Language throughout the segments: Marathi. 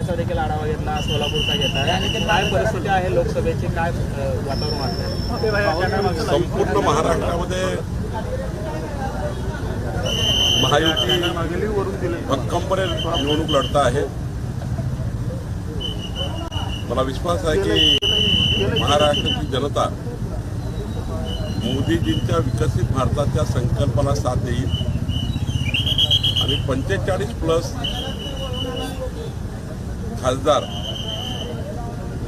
देखील आढावा घेतला सोलापूरचा घेत आहे आणि काय परिस्थिती आहे? लोकसभेची काय वातावरण संपूर्ण महाराष्ट्रामध्ये महायुती भक्कमपणे निवडणूक लढता आहे. मला विश्वास आहे की महाराष्ट्राची जनता मोदीजींच्या विकसित भारताच्या संकल्पना साथ देईल. आणि पंचेचाळीस प्लस खासदार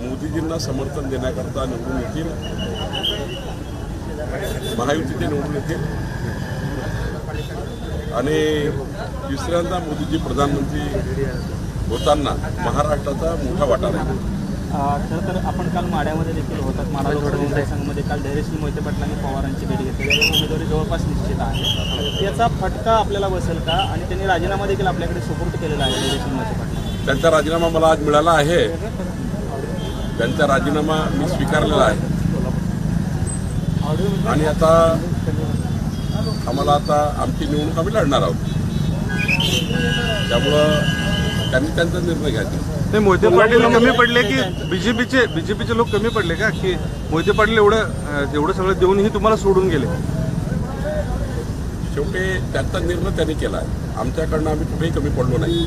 मोदीजींना समर्थन देण्याकरता निवडून येतील. महायुतीचे निवडून येतील. आणि तिसऱ्यांदा मोदीजी प्रधानमंत्री होताना महाराष्ट्राचा मोठा वाटा राहील. खरं तर आपण काल माड्यामध्ये देखील होतात. माडा मतदारसंघामध्ये काल धैर्यशील मोहिते पाटलांनी पवारांची भेट घेतली. उमेदवारी जवळपास निश्चित आहे. याचा फटका आपल्याला बसेल का? आणि त्यांनी राजीनामा देखील आपल्याकडे सुपूर्द केलेला आहे धैर्यशील मोहिते पाटील त्यांचा राजीनामा मला आज मिळाला आहे. त्यांचा राजीनामा मी स्वीकारलेला आहे. आणि आता आम्हाला आता आमची निवडणूक आम्ही लढणार आहोत. त्यामुळं त्यांनी त्यांचा निर्णय घ्यायचा. ते मोहिते पाटील कमी पडले की बीजेपीचे बीजेपीचे लोक कमी पडले का? की मोहिते पाटील एवढं एवढं सगळं देऊनही तुम्हाला सोडून गेले. शेवटी त्यांचा निर्णय त्यांनी केला आहे. आमच्याकडनं आम्ही कुठेही कमी पडलो नाही.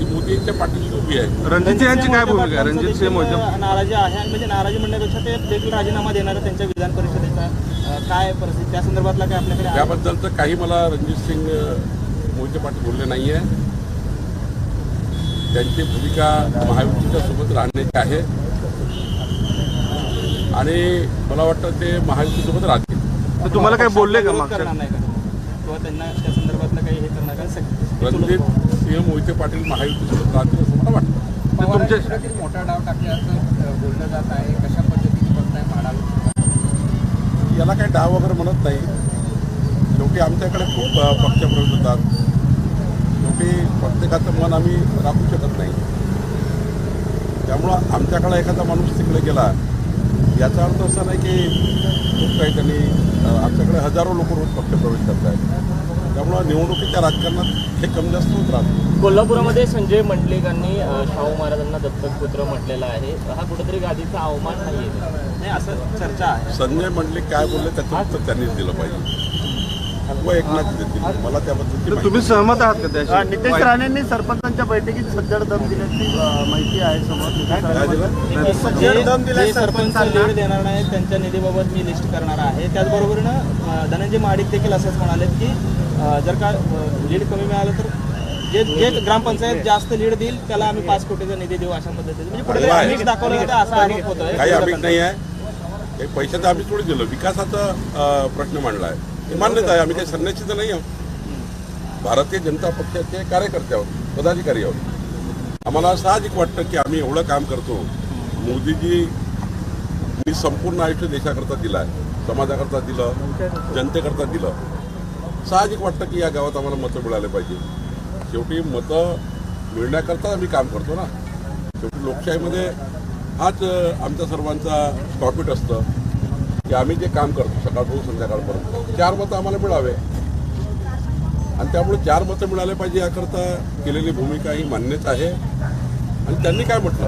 ती मोदींच्या पाठीशी उभी आहे. रणजित यांची काय भूमिका आहे? रणजित सिंह मोहिते नाराजी आहे आणि म्हणजे नाराजी म्हणण्यापेक्षा ते देखील राजीनामा देणार आहे त्यांच्या विधान परिषदेचा. अ, काय परिस्थिती? त्या संदर्भातला काय आपल्याकडे आहे? त्याबद्दलचं काही मला रणजित सिंग मोहिते पाटील बोलले नाही आहे त्यांची भूमिका महायुतीच्या सोबत राहण्याची आहे. आणि मला वाटतं ते महायुतीसोबत राहतील. तर तुम्हाला काय बोलले का विरोध मागच्या करणार नाही का? किंवा त्यांना त्या संदर्भातलं काही हे करणार का? सग- रणजित सिंह मोहिते पाटील महायुतीसोबत राहतील असं मला वाटतं. ते तुमचे पवारांसाठी मोठा डाव टाकल्याचं बोललं जात आहे. कशा पद्धतीने बघताय माडाला याला काही डाव वगैरे म्हणत नाही. शेवटी आमच्याकडे खूप पक्षप्रवेश होतात. शेवटी प्रत्येकाचं मन आम्ही राखू शकत नाही. त्यामुळं आमच्याकडे एखादा माणूस तिकडे गेला याचा अर्थ असा नाही की खूप काही त्यांनी आमच्याकडे हजारो लोक रोज पक्षप्रवेश करत आहेत त्यामुळं निवडणुकीच्या राजकारणात हे कमी जास्त होत राहतं. कोल्हापुरामध्ये संजय मंडलिकांनी शाहू महाराजांना दत्तक पुत्र म्हटलेला आहे. हा कुठेतरी गादीचा अवमान नाहीये. नाही असं चर्चा आहे. संजय मंडलिक काय बोलले त्याचं उत्तर त्यांनीच दिलं पाहिजे. व एकनाथ देतील मला माहिती तुम्ही सहमत आहात का नितेश त्याशी राणेंनी सरपंचांच्या बैठकीत सज्जड दम दिल्याची माहिती आहे समोर. नितेश सरपंच. लीड देणार नाही त्यांच्या निधीबाबत मी लिस्ट करणार आहे. त्याचबरोबरीनं धनंजय महाडिक देखील असंच म्हणाले की जर का लीड कमी मिळालं तर जे जे ग्रामपंचायत जास्त लीड देईल त्याला आम्ही पाच कोटीचा निधी देऊ अशा पद्धतीने. म्हणजे कुठेतरी दाखवलं जातं असा आरोप होतोय. काही आम्ही नाही आहे. काही पैशाचं आम्ही थोडी दिलं. विकासाचा प्रश्न मांडला आहे हे मान्यच आहे. आम्ही काही संन्यासी तर नाही आहोत. भारतीय जनता पक्षाचे कार्यकर्ते आहोत पदाधिकारी आहोत. आम्हाला साहजिक वाटतं की आम्ही एवढं काम करतो. मोदीजी मी संपूर्ण आयुष्य देशाकरता दिलं आहे समाजाकरता दिलं. जनतेकरता दिलं. साहजिक वाटतं की या गावात आम्हाला मतं मिळाले पाहिजे. शेवटी मतं मिळण्याकरता आम्ही काम करतो ना. शेवटी लोकशाहीमध्ये हाच आमच्या सर्वांचा प्रॉफिट असतं की आम्ही जे काम करतो सकाळपासून संध्याकाळपर्यंत चार मतं आम्हाला मिळावे. आणि त्यामुळे चार मतं मिळाले पाहिजे याकरता केलेली भूमिका ही मान्यच आहे. आणि त्यांनी काय म्हटलं?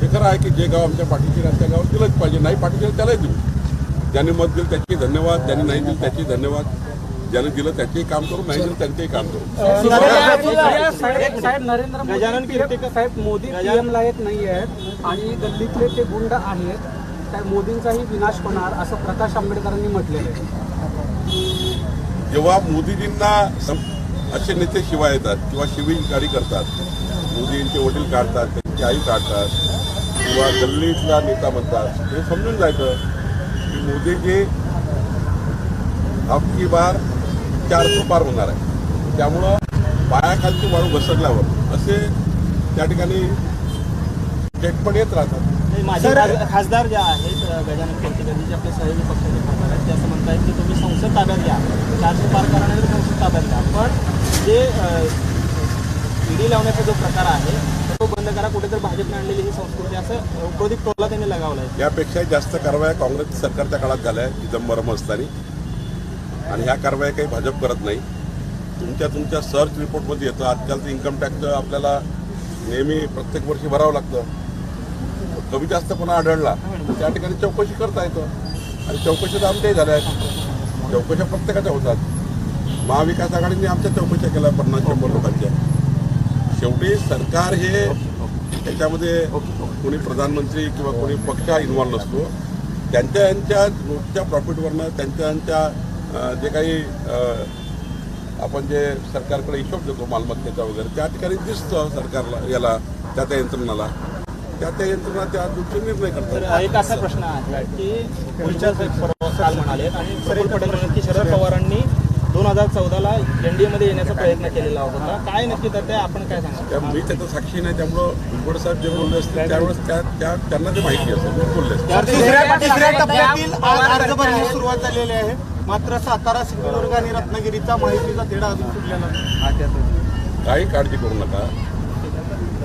हे खरं आहे की जे गाव आमच्या पाठीशी राहतं त्या गावात दिलंच पाहिजे. नाही पाठीशी त्यालाही देऊ ज्यांनी मत दिलं त्याचे धन्यवाद ज्यांनी नाही दिलं त्याचे धन्यवाद. ज्याने दिलं त्याचेही काम करू नाही दिलं त्यांचेही काम करू. साहेब साहेब नरेंद्र मोदी गजानन कीर्तिकर- साहेब मोदी पीएम ला येत नाही आहेत आणि गल्लीतले ते गुंड आहेत त्या मोदींचाही विनाश होणार असं प्रकाश आंबेडकरांनी म्हटलेलं आहे. जेव्हा मोदीजींना असे नेते शिवाय येतात किंवा शिवीगाडी करतात मोदींचे वडील काढतात त्यांची आई काढतात किंवा गल्लीतला नेता म्हणतात हे समजून जायचं. मोदीजी अबकी बार चारशे पार होणार आहे. त्यामुळं पायाखालची वाळू घसरल्यावर असे त्या ठिकाणी स्टेटमेंट येत राहतात. हे माझे खास- खासदार जे आहेत गजानन कीर्तीकर जे आपले सहयोगी पक्षाचे खासदार आहेत. ते असं म्हणतायत की तुम्ही संसद ताब्यात घ्या. चारशे पार करा नाही तर संसद ताब्यात घ्या. पण जे ईडी लावण्याचा जो प्रकार आहे बंद करा कुठेतरी भाजपने आणलेली ही संस्कृती. असं उपरोधिक टोला त्यांनी लगावला आहे यापेक्षा जास्त कारवाया काँग्रेस सरकारच्या काळात झाल्या चिदंबरम असताना. आणि ह्या कारवाया काही भाजप करत नाही. तुमच्या तुमच्या सर्च रिपोर्टमध्ये येतं आजकालचं इन्कम टॅक्सचं आपल्याला नेहमी प्रत्येक वर्षी भरावं लागतं. कमी जास्तपणा आढळला त्या ठिकाणी चौकशी करता येतं. आणि चौकशी तर आमच्याही झाल्या आहेत. चौकशा प्रत्येकाच्या होतात. महाविकास आघाडीने आमच्या चौकशा केल्या पन्नास शंभर लोकांच्या. शेवटी सरकार हे त्याच्यामध्ये कोणी प्रधानमंत्री किंवा कोणी पक्ष इन्व्हॉल्व नसतो. त्यांच्या यांच्या रोजच्या प्रॉफिटवरनं त्यांच्या यांच्या जे काही आपण जे सरकारकडे हिशोब देतो मालमत्तेचा वगैरे त्या ठिकाणी दिसतं सरकारला याला त्या त्या यंत्रणाला. त्या त्या यंत्रणा त्या दृष्टीने निर्णय करतात. एक असा प्रश्न आहे की म्हणाले आणि प्रफुल्ल पटेल म्हणाले की शरद पवारांनी दोन हजार चौदाला एनडीए मध्ये येण्याचा प्रयत्न केलेला होता. काय नक्की तर ते आपण काय सांगा मी त्याचा साक्षी नाही त्यामुळं भुजबळ साहेब जे बोलले असतील त्यावेळेस त्या त्या त्यांना ते माहिती असतं मी बोलले असतील तिसऱ्या तिसऱ्या टप्प्यातील आज अर्ज भरण्यास सुरुवात झालेली आहे. मात्र सातारा सिंधुदुर्ग आणि रत्नागिरीचा माहितीचा तेढा अजून सुटलेला नाही. काही काळजी करू नका.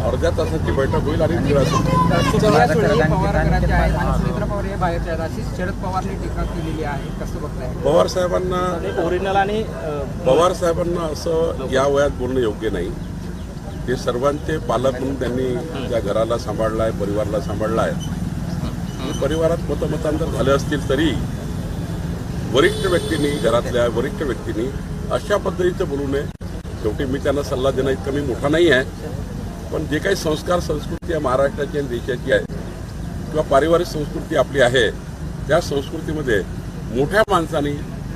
अर्ध्या तासाची बैठक होईल आणि वेळ असेल. पवार घराचे आहेत. आणि सुनेत्र पवार हे बाहेरचे आहेत. अशी शरद पवारने टीका केलेली आहे. कसं बघताय? पवार साहेबांना ओरिजिनल आणि पवार साहेबांना असं या वयात बोलणं योग्य नाही. ते सर्वांचे पालक म्हणून त्यांनी त्या घराला सांभाळला आहे परिवाराला सांभाळला आहे परिवारात मतमतांतर झाले असतील तरी वरिष्ठ व्यक्तींनी घरातल्या वरिष्ठ व्यक्तींनी अशा पद्धतीचं बोलू नये. शेवटी मी त्यांना सल्ला देणं इतका मी मोठा नाही आहे. पण जे काही संस्कार संस्कृती आहे महाराष्ट्राची आणि देशाची आहे किंवा पारिवारिक संस्कृती आपली आहे त्या संस्कृतीमध्ये मोठ्या माणसाने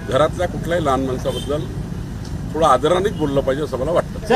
घरातल्या कुठल्याही लहान माणसाबद्दल थोडं आदरानेच बोललं पाहिजे असं मला वाटतं.